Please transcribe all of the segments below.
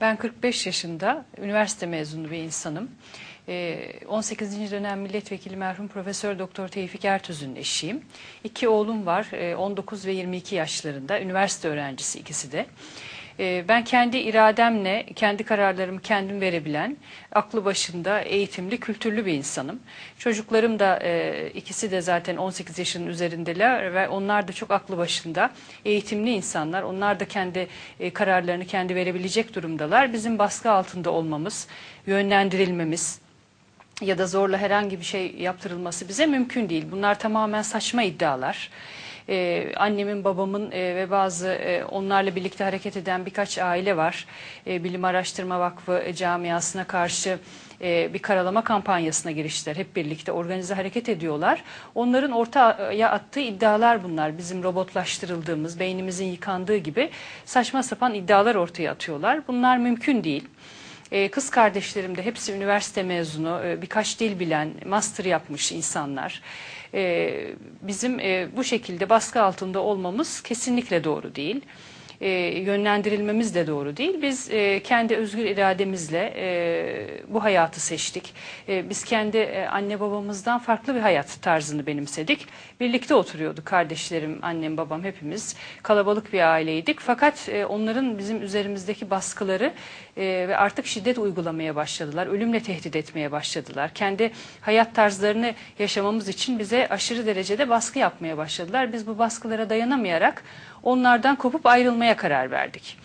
Ben 45 yaşında üniversite mezunu bir insanım. Ee, 18. dönem milletvekili merhum Profesör Doktor Tevfik Ertüz'ün eşiyim. İki oğlum var, ee, 19 ve 22 yaşlarında, üniversite öğrencisi ikisi de. Ee, Ben kendi irademle, kendi kararlarımı kendim verebilen, aklı başında eğitimli, kültürlü bir insanım. Çocuklarım da e, ikisi de zaten 18 yaşının üzerindeler ve onlar da çok aklı başında eğitimli insanlar. Onlar da kendi e, kararlarını kendi verebilecek durumdalar. Bizim baskı altında olmamız, yönlendirilmemiz, ya da zorla herhangi bir şey yaptırılması bize mümkün değil. Bunlar tamamen saçma iddialar. Ee, annemin, babamın e, ve bazı e, onlarla birlikte hareket eden birkaç aile var. E, Bilim Araştırma Vakfı e, camiasına karşı e, bir karalama kampanyasına giriştiler. Hep birlikte organize hareket ediyorlar. Onların ortaya attığı iddialar bunlar. Bizim robotlaştırıldığımız, beynimizin yıkandığı gibi saçma sapan iddialar ortaya atıyorlar. Bunlar mümkün değil. Ee, Kız kardeşlerim de hepsi üniversite mezunu, e, birkaç dil bilen, master yapmış insanlar. Ee, Bizim e, bu şekilde baskı altında olmamız kesinlikle doğru değil. Ee, Yönlendirilmemiz de doğru değil. Biz e, kendi özgür irademizle e, bu hayatı seçtik. E, Biz kendi e, anne babamızdan farklı bir hayat tarzını benimsedik. Birlikte oturuyorduk kardeşlerim, annem, babam hepimiz. Kalabalık bir aileydik. Fakat e, onların bizim üzerimizdeki baskıları e, ve artık şiddet uygulamaya başladılar. Ölümle tehdit etmeye başladılar. Kendi hayat tarzlarını yaşamamız için bize aşırı derecede baskı yapmaya başladılar. Biz bu baskılara dayanamayarak onlardan kopup ayrılmaya karar verdik.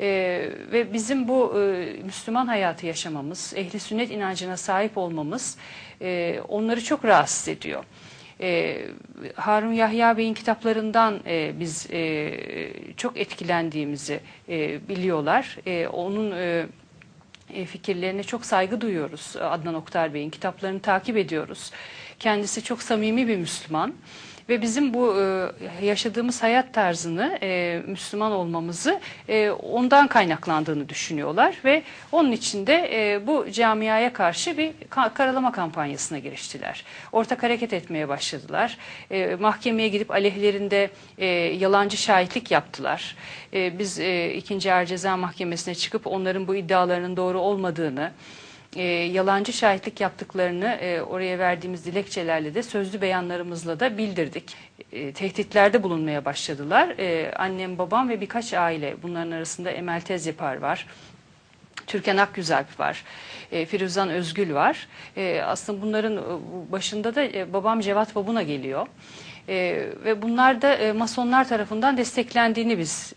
Ee, ve bizim bu e, Müslüman hayatı yaşamamız, ehli sünnet inancına sahip olmamız e, onları çok rahatsız ediyor. Ee, Harun Yahya Bey'in kitaplarından e, biz e, çok etkilendiğimizi e, biliyorlar. E, onun e, e, fikirlerine çok saygı duyuyoruz. Adnan Oktar Bey'in kitaplarını takip ediyoruz. Kendisi çok samimi bir Müslüman. Ve bizim bu e, yaşadığımız hayat tarzını, e, Müslüman olmamızı e, ondan kaynaklandığını düşünüyorlar. Ve onun için de e, bu camiaya karşı bir ka- karalama kampanyasına giriştiler. Ortak hareket etmeye başladılar. E, mahkemeye gidip aleyhlerinde e, yalancı şahitlik yaptılar. E, biz e, 2. Ağır Ceza Mahkemesi'ne çıkıp onların bu iddialarının doğru olmadığını, e, yalancı şahitlik yaptıklarını e, oraya verdiğimiz dilekçelerle de sözlü beyanlarımızla da bildirdik. E, tehditlerde bulunmaya başladılar. E, annem, babam ve birkaç aile bunların arasında Emel Tezyapar var. Türkan Akgüzalp var, e, Firuzan Özgül var. E, aslında bunların e, başında da babam Cevat Babuna geliyor. Ve bunlar da masonlar tarafından desteklendiğini biz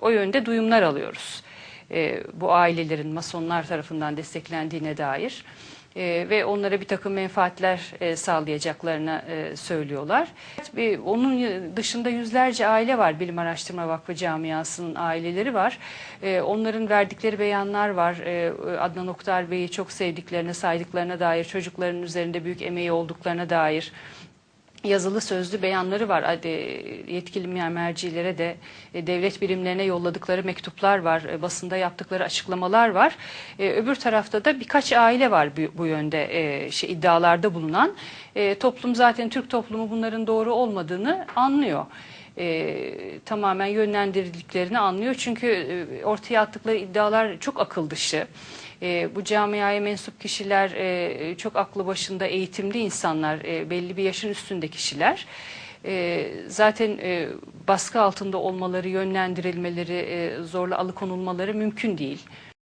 o yönde duyumlar alıyoruz. E, bu ailelerin masonlar tarafından desteklendiğine dair. E, ve onlara bir takım menfaatler e, sağlayacaklarını e, söylüyorlar. E, onun dışında yüzlerce aile var. Bilim Araştırma Vakfı camiasının aileleri var. E, onların verdikleri beyanlar var. E, Adnan Oktar Bey'i çok sevdiklerine, saydıklarına dair, çocukların üzerinde büyük emeği olduklarına dair yazılı sözlü beyanları var. Yetkili mercilere de e, devlet birimlerine yolladıkları mektuplar var. e, Basında yaptıkları açıklamalar var. E, Öbür tarafta da birkaç aile var bu, yönde şey, iddialarda bulunan. Toplum zaten Türk toplumu bunların doğru olmadığını anlıyor. E, tamamen yönlendirildiklerini anlıyor. Çünkü e, ortaya attıkları iddialar çok akıl dışı. E, bu camiaya mensup kişiler e, çok aklı başında eğitimli insanlar, e, belli bir yaşın üstünde kişiler. E, zaten e, baskı altında olmaları, yönlendirilmeleri, e, zorla alıkonulmaları mümkün değil.